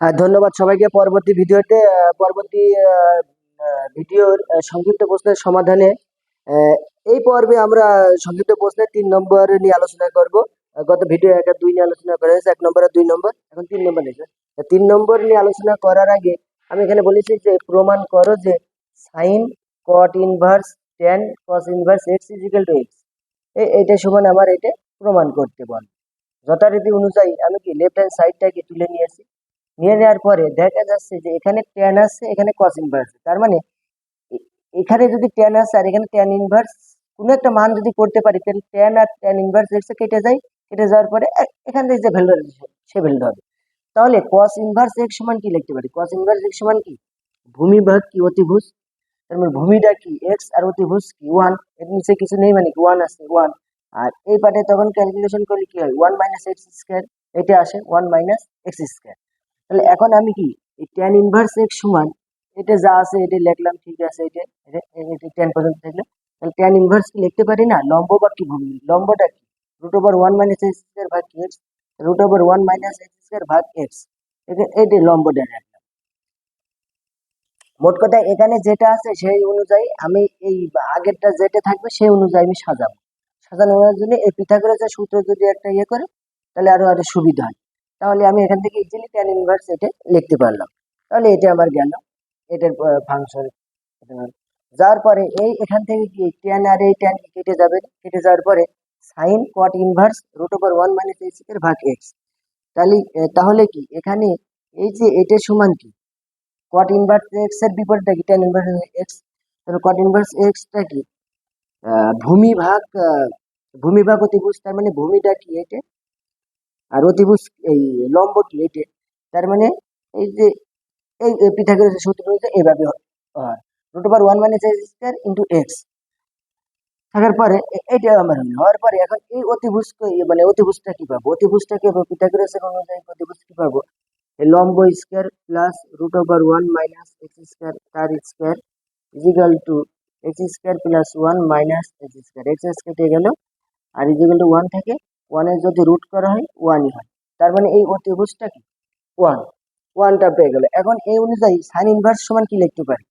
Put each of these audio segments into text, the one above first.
হ্যাঁ ধন্যবাদ সবাইকে। পরবর্তী ভিডিওতে পরবর্তী ভিডিওর সংক্ষিপ্ত প্রশ্নের সমাধানে এই পর্বে আমরা সংক্ষিপ্ত প্রশ্নের তিন নম্বর নিয়ে আলোচনা করব। গত ভিডিও এক আর দুই নিয়ে আলোচনা করা হয়েছে, এক নম্বর আর দুই নম্বর, এখন তিন নম্বর নিয়েছে তিন নম্বর নিয়ে আলোচনা করার আগে আমি এখানে বলেছি যে, প্রমাণ করো যে sine cot inverse tan cos inverse x is equal to x এইটা সমান আমার, এটা প্রমাণ করতে বল। যথারীতি অনুযায়ী আমি কি লেফট হ্যান্ড সাইডটাকে তুলে নিয়েছি নিয়ে নেওয়ার পরে দেখা যাচ্ছে যে এখানে ট্যান আছে, এখানে কস ইনভার্স তার মানে এখানে যদি ট্যান আছে আর এখানে ট্যান ইনভার্স কোনো একটা মান যদি করতে পারি, তাহলে ট্যান আর ট্যান ইনভার্স এক্সে কেটে যায়। কেটে যাওয়ার পরে এখান থেকে যে ভ্যালু সে ভ্যালু হবে। তাহলে কস ইনভার্স এক্স সমান কি লিখতে পারি? কস ইনভার্স এক্স সমান কি? ভূমি ভাগ কি? অতিভুজ। তার মানে ভূমিটা কি? এক্স আর অতিভুজ কি? ওয়ানের নিচে কিছু নেই মানে কি? ওয়ান আছে ওয়ান আর এই পার্টে তখন ক্যালকুলেশন করলে কি হয়? ওয়ান মাইনাস এক্স স্কোয়ার এটা আসে ওয়ান মাইনাস এক্স স্কোয়ার তাহলে এখন আমি কি? এই ট্যান ইনভার্স এক্স সমান, এটা যা আছে এটা লিখলাম, ঠিক আছে, এটা এটা টেন পর্যন্ত থাকলে তাহলে ট্যান ইনভার্স কি লিখতে পারি না? লম্ব বা কি ভূমি? লম্বটা কি? Root over one minus x square ভাগ x root over one minus x square ভাগ এক্স এটা লম্বটা রাখলাম। মোট কথা এখানে যেটা আছে সেই অনুযায়ী আমি এই আগেরটা যেটা থাকবে সেই অনুযায়ী আমি সাজাবো। সাজানোর জন্য এই পিথাগোরাসের সূত্র যদি একটা ইয়ে করে, তাহলে আরও আরও সুবিধা হয়। তাহলে আমি এখান থেকে ইজিলি ট্যান ইনভার্স এটা লিখতে পারলাম। তাহলে এটা আমার গেল। এটার ফাংশন যাওয়ার পরে এই এখান থেকে কি ট্যান আর এই ট্যান কেটে যাবে? কেটে যাওয়ার পরে sine cot inverse root over one minus এক্সের ভাগ এক্স তাহলে তাহলে কি? এখানে এই যে এটা সমান কি? কট ইনভার্স এক্সের বিপরীতটা কি? ট্যান ইনভার্স এক্স তাহলে কট ইনভার্স এক্সটা কি? ভূমি ভাগ ভূমি ভাগ অতিভুজ, তার মানে ভূমিটা কি এটা? আর অতিভুজ এই লম্ব কি এটা তার মানে এই যে, এই পিথাগোরাসের সূত্র রয়েছে এইভাবে হয়। Root over one minus x square into x থাকার পরে এ- এইটা আমার হলো হওয়ার পরে এখন এই অতিভুজকে মানে অতিভুজটা কি পাবো? অতিভুজটাকে পিথাগোরাসের অনুযায়ী অতিভুজ কি পাবো? এই লম্ব square plus root over one minus x square তার square is equal to x square plus one minus x square x x কেটে গেল, আর ইজিক্যাল টু ওয়ান থেকে ওয়ানের যদি রুট করা হয় ওয়ানই হয়। তার মানে এই অতিভুজটা কি? ওয়ান ওয়ানটা পেয়ে গেল। এখন এই অনুযায়ী সাইন ইনভার্স সমান কি লিখতে পারি?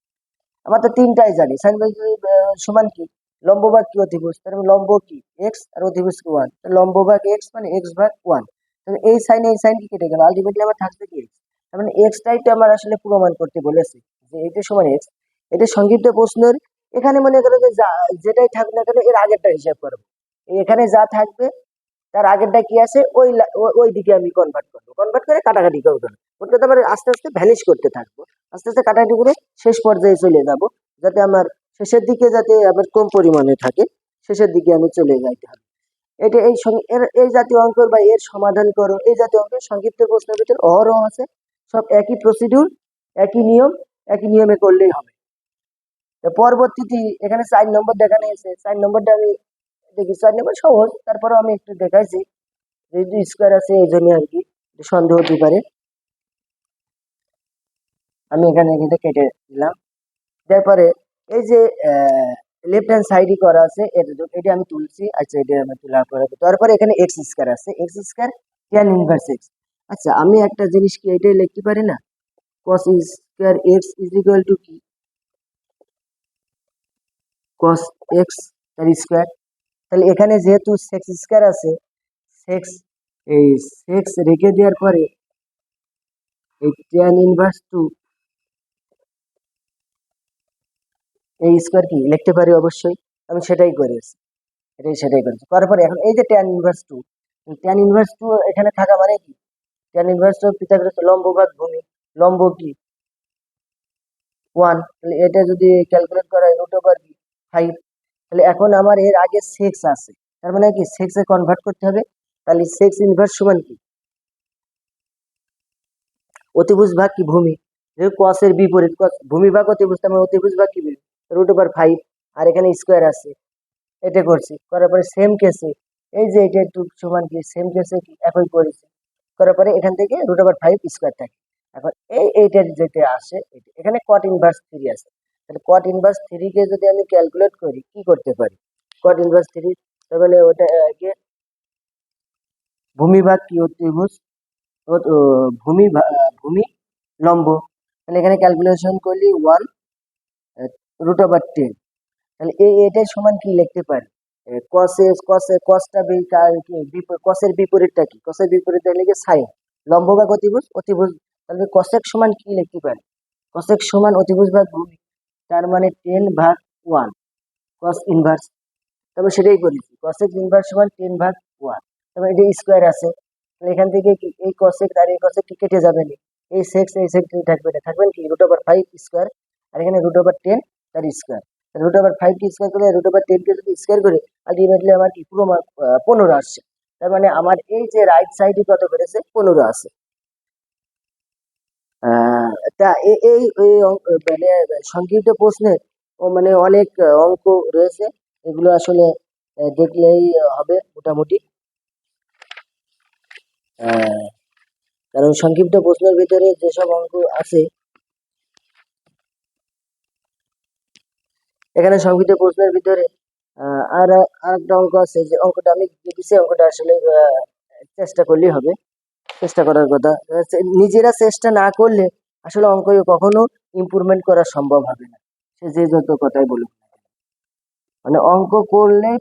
আমরা তো তিনটাই জানি। সাইন ইনভার্স সমান কি? লম্ব ভাগ কি অতিভুজ? তার মানে লম্ব কি? এক্স আর অতিভুজ কি ওয়ান লম্ব ভাগ এক্স মানে এক্স ভাগ ওয়ান তাহলে এই সাইন এই সাইন কি কেটে গেল? আলটিমেটলি আমার থাকবে কি এক্স তার মানে এক্সটাই তো আমার আসলে প্রমাণ করতে বলেছে যে এটা সমান এক্স এটা সংক্ষিপ্ত প্রশ্নের। এখানে মনে করো যা- যেটাই থাকবে না কেন, এর আগেরটা হিসাব করব এখানে যা থাকবে তার আগেরটা কি আছে? ওই ওই দিকে আমি কনভার্ট করব। কনভার্ট করে কাটাকাটি করব করতে তারপরে আস্তে আস্তে ভ্যানিশ করতে থাকব। আস্তে আস্তে কাটাকাটি করে শেষ পর্যায়ে চলে যাব। যাতে আমার শেষের দিকে যাতে আবার কম পরিমাণে থাকে, শেষের দিকে আমি চলে যাইতে হবে। এটা এই এর এই জাতীয় অঙ্ক বা এর সমাধান করো। এই জাতীয় অঙ্কের সংক্ষিপ্ত প্রশ্নের ভিতরে অহরহ আছে। সব একই প্রসিডিউর একই নিয়ম, একই নিয়মে করলেই হবে। তো পরবর্তীতে এখানে চার নম্বর দেখানো হয়েছে। চার নম্বরটা আমি দেখি চার নম্বর সহজ। তারপরে আমি একটু দেখাইছি যেহেতু স্কোয়ার আছে, এই জন্য আর কি সন্দেহ হতে পারে। আমি এখানে কিন্তু কেটে দিলাম। তারপরে এই যে লেফট হ্যান্ড সাইডে করা আছে, এটা আমি তুলছি আচ্ছা এটা আমি তোলার পরে তারপরে এখানে এক্স স্কোয়ার আছে। X square tan inverse x আচ্ছা আমি একটা জিনিস কি, এটাই লিখতে পারি না? cos square x is equal to কি? cos এক্স স্কোয়ার তাহলে এখানে যেহেতু সেক্স স্কোয়ার আছে সেক্স এই সেক্স রেখে দেওয়ার পরে এই ট্যান ইনভার্স টু এই স্কোয়ার কি? লিখতে পারি অবশ্যই। আমি সেটাই করেছি। এটাই সেটাই করেছি। করার পরে এখন এই যে tan inverse two tan inverse two এখানে থাকা মানে কি? ট্যান ইনভার্স টু পিথাগোরাস লম্ব ভাগ ভূমি। লম্ব কি? ওয়ান তাহলে এটা যদি ক্যালকুলেট করা হয় রুট ওভার কি ফাইভ তাহলে এখন আমার এর আগে সেক্স আছে। তার মানে কি? সেক্সে কনভার্ট করতে হবে। তাহলে সেক্স ইনভার্স সমান কি? অতিভুজ ভাগ কি? ভূমি। যেহেতু কসের বিপরীত, cos ভূমি ভাগ অতিভুজ, তার মানে অতিভুজ ভাগ কি? রুট ওভার ফাইভ আর এখানে স্কোয়ার আছে। এটা করছি। করার পরে সেম কেসে এই যে এটা একটু সমান কি? সেম কেসে কি? একই করেছি। করার পরে এখান থেকে রুট ওভার ফাইভ স্কোয়ার থাকে। এখন এই এইটার যেটা আসে, এখানে কট ইনভার্স থ্রি আছে। তাহলে কট ইনভার্স থ্রিকে যদি আমি ক্যালকুলেট করি, কি করতে পারি? কট ইনভার্স থ্রি মানে ওটা আগে ভূমি ভাগ কি ও ভূমি ভূমি লম্ব। তাহলে এখানে ক্যালকুলেশন করলি ওয়ান রুট ওভার টেন তাহলে এই এটার সমান কি লিখতে পারি? কসে কসে কসটা কসের বিপরীতটা কি? কসের বিপরীতটা লিখে সাইন লম্ব বা অতিভুজ অতিভুজ, তাহলে কসেক সমান কি লিখতে পারি? কসেক সমান অতিভুজ ভাগ ভূমি তার মানে টেন ভাগ ওয়ান কস ইনভার্স তবে সেটাই করেছি কসেক ইনভার্স সমান টেন ভাগ ওয়ান তবে এটা স্কোয়ার আছে এখান থেকে এই কসেক আর এই কসেক কেটে যাবে না? এই সেক্স এই সেক্স থাকবে না, থাকবেন কি রুট ওভার ফাইভ স্কোয়ার আর এখানে রুট ওভার টেন তার স্কোয়ার রুট ওভার ফাইভ কে স্কোয়ার করলে রুট ওভার টেনকে যদি স্কোয়ার করে আলটিমেটলি আমার কি পুরো পনেরো আসছে, তার মানে আমার এই যে রাইট সাইডে কত বেড়েছে? পনেরো আছে তা এই মানে সংক্ষিপ্ত প্রশ্নের মানে অনেক অঙ্ক রয়েছে। এগুলো আসলে দেখলেই হবে মোটামুটি। কারণ সংক্ষিপ্ত প্রশ্নের ভিতরে যেসব অঙ্ক আছে, এখানে সংক্ষিপ্ত প্রশ্নের ভিতরে আর আরেকটা অঙ্ক আছে যে অঙ্কটা আমি দেখেছি অঙ্কটা আসলে চেষ্টা করলেই হবে। চেষ্টা করার কথা। নিজেরা চেষ্টা না করলে আসলে অঙ্ক কখনো ইমপ্রুভমেন্ট করা সম্ভব হবে না। সে যে যত কথাই বলুক মানে অঙ্ক করলে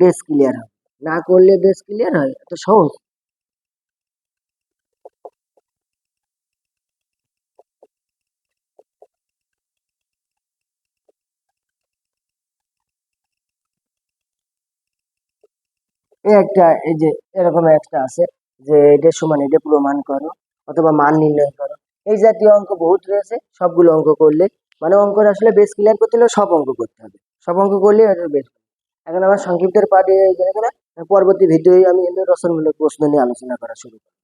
বেস ক্লিয়ার হয়। না করলে বেস ক্লিয়ার হয়, এত সহজ। একটা, এই যে এরকম একটা আছে। যে এটা সমান এটা প্রমাণ করো, অথবা মান নির্ণয় করো। এই জাতীয় অঙ্ক বহুত রয়েছে, সবগুলো অঙ্ক করলে। মানে অঙ্ক আসলে বেস ক্লিয়ার করতে হলে সব অঙ্ক করতে হবে। সব অঙ্ক করলে বেস এখন আমার সংক্ষিপ্তের পার্টি পরবর্তী ভিডিওয়ে আমি রচনমূলক প্রশ্ন নিয়ে আলোচনা করা শুরু করব।